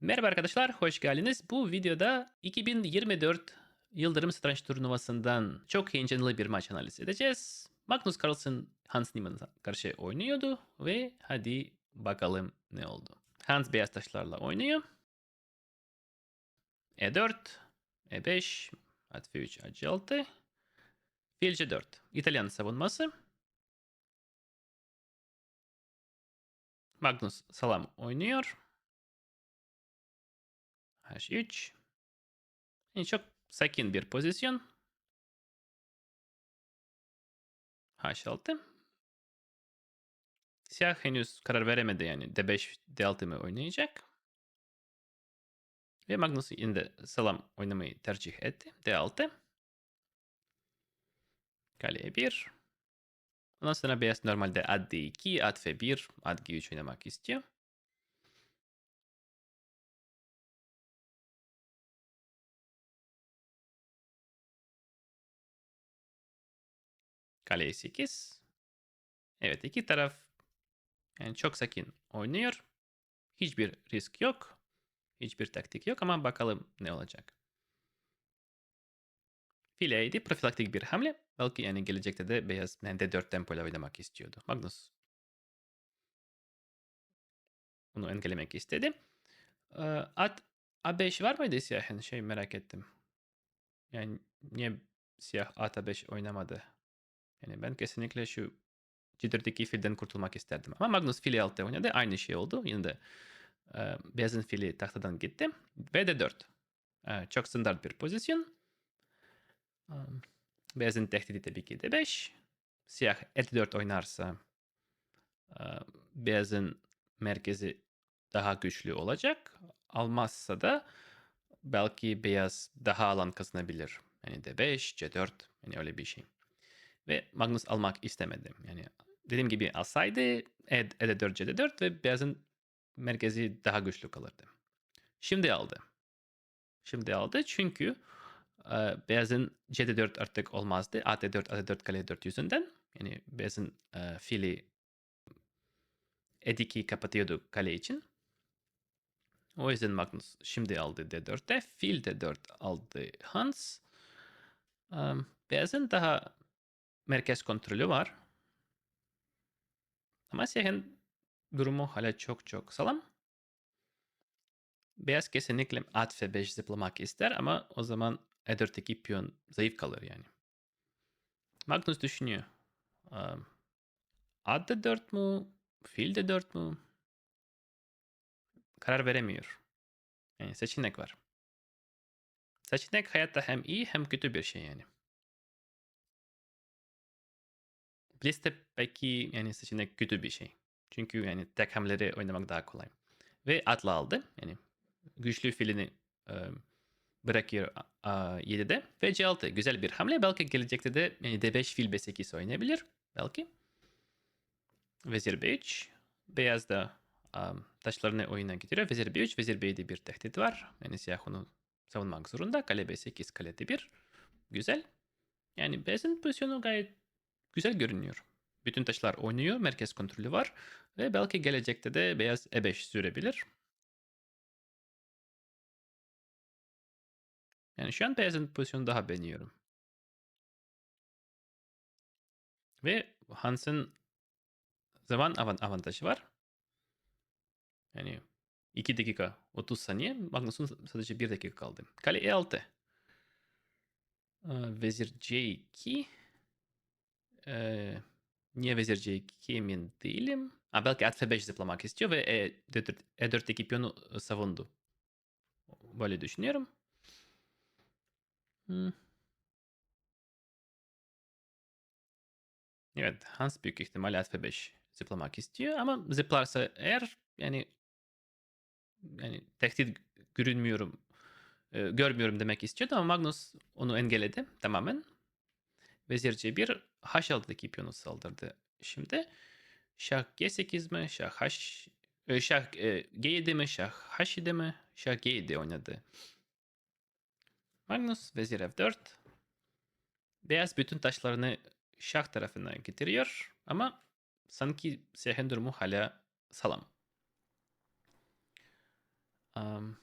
Merhaba arkadaşlar, hoş geldiniz. Bu videoda 2024 Yıldırım Satranç Turnuvası'ndan çok heyecanlı bir maç analiz edeceğiz. Magnus Carlsen Hans Niemann'a karşı oynuyordu ve hadi bakalım ne oldu. Hans beyaz taşlarla oynuyor. E4, E5, at F3, at G6, Fil C4. İtalyan savunması. Magnus salam oynuyor. H3. Yani çok sakin bir pozisyon. H6. Siyah henüz karar veremedi yani D5, D6 mı oynayacak. Ve Magnus yine de salam oynamayı tercih etti. D6. Kale E1. Ondan sonra beyaz normalde at D2, at F1, at G3 oynamak istiyor. Kale E8. Evet iki taraf yani çok sakin oynuyor. Hiçbir risk yok. Hiçbir taktik yok ama bakalım ne olacak. Fileydi profilaktik bir hamle. Belki yani gelecekte de beyaz yani D4 tempoyla oynamak istiyordu. Magnus bunu engellemek istedi. Ee, At A5 var mıydı siyahın? Şey merak ettim. Yani niye siyah at A5 oynamadı? Yani ben kesinlikle şu C4'deki filden kurtulmak isterdim. Ama Magnus fili altta oynadı. Aynı şey oldu. Yine de e, beyazın fili tahtadan gitti. Ve D4. E, çok standart bir pozisyon. Um, beyazın tehdidi tabii ki D5. Siyah E4 oynarsa e, beyazın merkezi daha güçlü olacak. Almazsa da belki beyaz daha alan kazanabilir. Yani D5, C4 yani öyle bir şey. Ve Magnus almak istemedi. Yani dediğim gibi alsaydı E, E4, C4 ve beyazın merkezi daha güçlü kalırdı. Şimdi aldı. Şimdi aldı çünkü e, beyazın C4 artık olmazdı. AT4, AT4, kale 4 yüzünden. Yani beyazın e, fili E2 kapatıyordu kale için. O yüzden Magnus şimdi aldı D4'te. Fil D4 aldı Hans. Um, beyazın daha merkez kontrolü var. Ama siyahın durumu hala çok çok sağlam. Beyaz kesinlikle at F5 zıplamak ister ama o zaman E4'teki piyon zayıf kalır yani. Magnus düşünüyor. At D4 mu? Fil D4 mu? Karar veremiyor. Yani seçenek var. Seçenek hayatta hem iyi hem kötü bir şey yani. Liste peki yani seçenek kötü bir şey. Çünkü yani tek hamleleri oynamak daha kolay. Ve atla aldı. Yani güçlü filini e, bırakıyor a, 7'de. Ve C6 güzel bir hamle. Belki gelecekte de yani D5 fil B8 oynayabilir. Belki. Vezir B3. Beyaz da um, taşlarını oyuna getiriyor. Vezir B3, Vezir B7 bir tehdit var. Yani siyah onu savunmak zorunda. Kale B8, kale D1. Güzel. Yani beyazın pozisyonu gayet güzel görünüyor. Bütün taşlar oynuyor, merkez kontrolü var ve belki gelecekte de beyaz E5 sürebilir. Yani şu an beyazın pozisyonu daha beğeniyorum. Ve Hans'ın zaman avantajı var. Yani 2 dakika 30 saniye. Magnus'un sadece 1 dakika kaldı. Kale E6. Vezir C2. Ee, niye vezir C2 emin değilim. Ha, belki at F5 zıplamak istiyor ve E4, E4'teki piyonu savundu. Böyle düşünüyorum. Hmm. Evet Hans büyük ihtimalle at F5 zıplamak istiyor ama zıplarsa eğer yani yani tehdit görünmüyorum e, görmüyorum demek istiyordu ama Magnus onu engelledi tamamen. Vezir C1 H6'daki piyonu saldırdı. Şimdi şah G8 mi? Şah H e, şah e, G7 mi? Şah H7 mi? Şah G7 oynadı. Magnus vezir F4. Beyaz bütün taşlarını şah tarafına getiriyor ama sanki siyahın durumu hala salam. Am,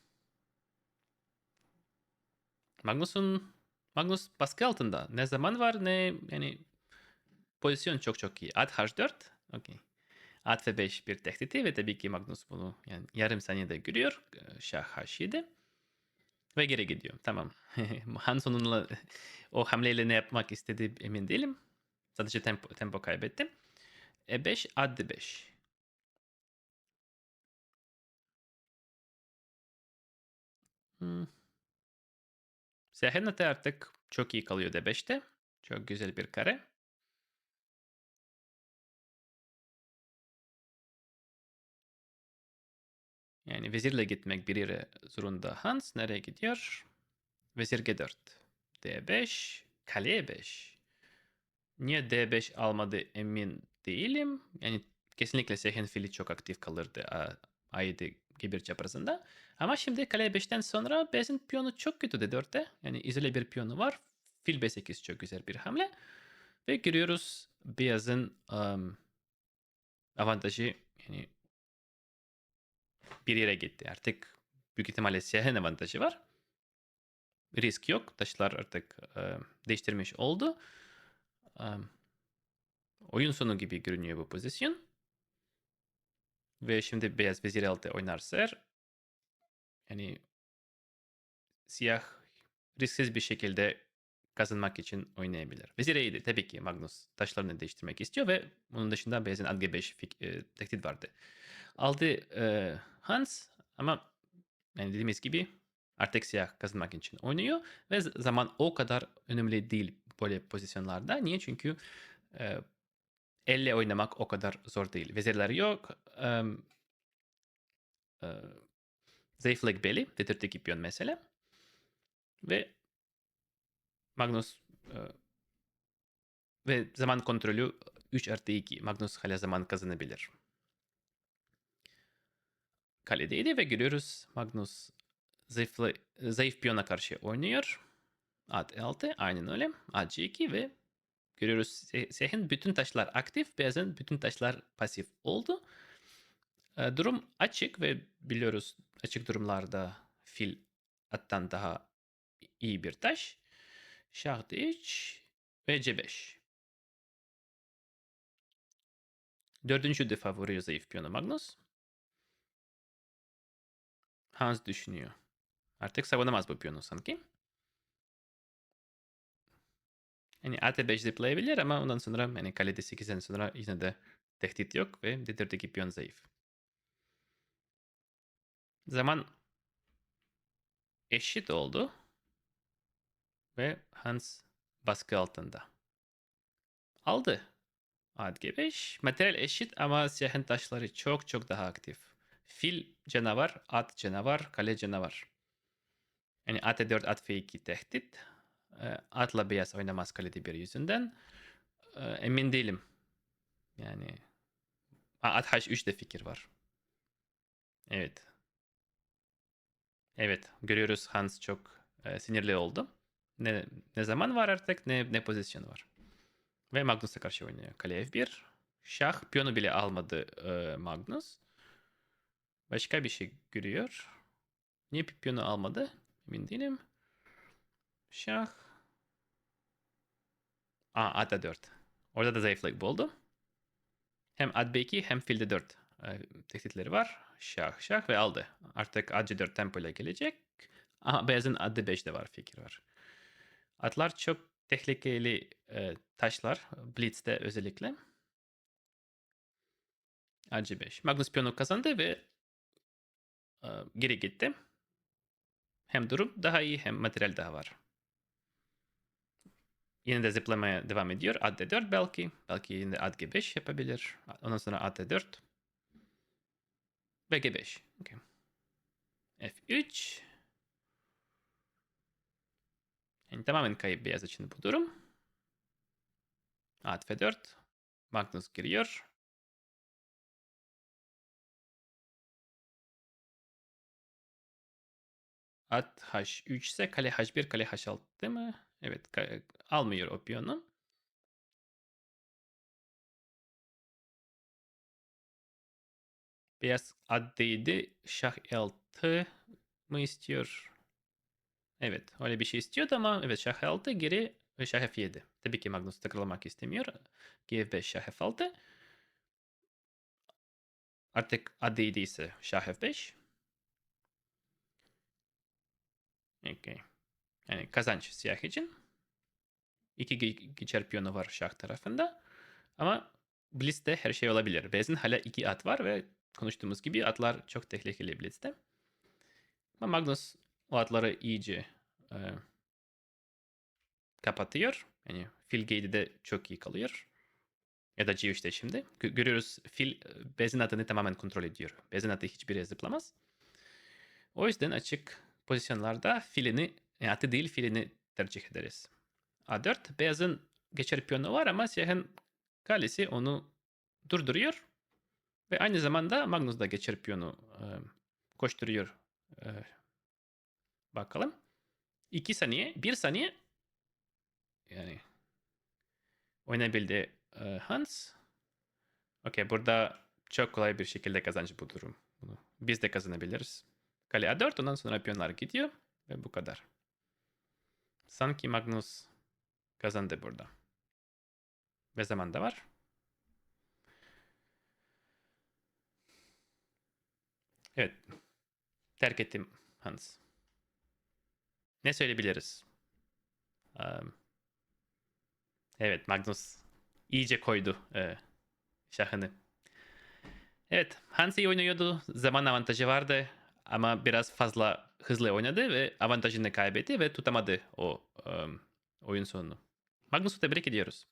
Magnus'un Magnus baskı altında. Ne zaman var ne yani pozisyon çok çok iyi. At H4. Okey. At F5 bir tehditi ve tabii ki Magnus bunu yani yarım saniyede görüyor. Ee, Şah H7. Ve geri gidiyor. Tamam. Hans onunla o hamleyle ne yapmak istedi emin değilim. Sadece tempo, tempo kaybettim. E5 at D5. Hmm. Sehenate artık çok iyi kalıyor D5'te. Çok güzel bir kare. Yani vezirle gitmek bir yere zorunda Hans. Nereye gidiyor? Vezir G4. D5. Kale E5. Niye D5 almadı emin değilim. Yani kesinlikle Sehen fili çok aktif kalırdı A7 G1 çaprazında. Ama şimdi kale E5'ten sonra beyazın piyonu çok kötü D4'te. Yani izole bir piyonu var. Fil B8 çok güzel bir hamle. Ve görüyoruz beyazın um, avantajı yani bir yere gitti. Artık büyük ihtimalle siyahın avantajı var. Risk yok. Taşlar artık e, değiştirmiş oldu. E, oyun sonu gibi görünüyor bu pozisyon. Ve şimdi beyaz vezir altı oynarsa eğer, yani siyah risksiz bir şekilde kazanmak için oynayabilir. Vezir iyiydi. Tabii ki Magnus taşlarını değiştirmek istiyor ve bunun dışında beyazın ad g5 e, tehdit vardı. Aldı e, Hans ama yani dediğimiz gibi artık siyah kazanmak için oynuyor ve zaman o kadar önemli değil böyle pozisyonlarda. Niye? Çünkü e, elle oynamak o kadar zor değil. Vezirler yok. E, e, zayıflık belli. Dedirt'teki piyon mesela. Ve Magnus e, ve zaman kontrolü 3 artı 2. Magnus hala zaman kazanabilir kaledeydi ve görüyoruz Magnus zayıflı, zayıf piyona karşı oynuyor. At 6 aynen öyle. At G2 ve görüyoruz Seh'in bütün taşlar aktif, beyazın bütün taşlar pasif oldu. Durum açık ve biliyoruz açık durumlarda fil attan daha iyi bir taş. Şah D3 ve C5. Dördüncü defa vuruyor zayıf piyonu Magnus. Hans düşünüyor. Artık savunamaz bu piyonu sanki. Yani at5 zıplayabilir ama ondan sonra yani kalede 8'den sonra yine de tehdit yok ve d4'deki piyon zayıf. Zaman eşit oldu ve Hans baskı altında. Aldı. At G5. Materyal eşit ama siyahın taşları çok çok daha aktif. Fil canavar, at canavar, kale canavar. Yani at e4, at f2 tehdit. Atla beyaz oynamaz kalede bir yüzünden. Emin değilim. Yani at h3 de fikir var. Evet. Evet, görüyoruz Hans çok e, sinirli oldu. Ne, ne zaman var artık ne, ne pozisyon var. Ve Magnus'a karşı oynuyor. Kale f1. Şah piyonu bile almadı e, Magnus. Başka bir şey görüyor. Niye piyonu almadı? Emin değilim. Şah. Aa at 4. Orada da zayıflık buldu. Hem ad b2 hem filde 4 e, tehditleri var. Şah şah ve aldı. Artık ad c4 tempo ile gelecek. Aha beyazın ad 5 de var fikir var. Atlar çok tehlikeli e, taşlar. Blitz'te özellikle. Ad c5. Magnus piyonu kazandı ve geri gitti. Hem durum daha iyi hem materyal daha var. Yine de zıplamaya devam ediyor. Ad D4 belki. Belki yine ad G5 yapabilir. Ondan sonra ad D4. Ve G5. Okay. F3. Yani tamamen kayıp beyaz için bu durum. Ad F4. Magnus giriyor. At H3 ise kale H1 kale H6 değil mi? Evet almıyor o piyonu. Beyaz at değildi. Şah 6 mı istiyor? Evet öyle bir şey istiyordu ama evet şah 6 geri şah f7. Tabii ki Magnus tekrarlamak istemiyor. G5 şah f6. Artık adı ise şah f5. Okay. Yani kazanç siyah için. İki ge- geçer piyonu var şah tarafında. Ama Blitz'te her şey olabilir. Beyazın hala iki at var ve konuştuğumuz gibi atlar çok tehlikeli Blitz'te. Ama Magnus o atları iyice e, kapatıyor. Yani fil gate'i de çok iyi kalıyor. Ya da G3'te şimdi. Gö- görüyoruz e, Beyazın atını tamamen kontrol ediyor. Beyazın atı hiçbir yere zıplamaz. O yüzden açık pozisyonlarda filini, atı değil filini tercih ederiz. A4 beyazın geçer piyonu var ama siyahın kalesi onu durduruyor. Ve aynı zamanda Magnus da geçer piyonu e, koşturuyor. Bakalım. 2 saniye, 1 saniye yani oynayabildi Hans. Okey burada çok kolay bir şekilde kazanç bu durum. Bunu biz de kazanabiliriz. Kale A4 ondan sonra piyonlar gidiyor ve bu kadar. Sanki Magnus kazandı burada. Ve zaman da var. Evet. Terk ettim Hans. Ne söyleyebiliriz? Evet Magnus iyice koydu e, şahını. Evet Hans iyi oynuyordu. Zaman avantajı vardı. Ama biraz fazla hızlı oynadı ve avantajını kaybetti ve tutamadı o um, oyun sonunu. Magnus'u tebrik ediyoruz.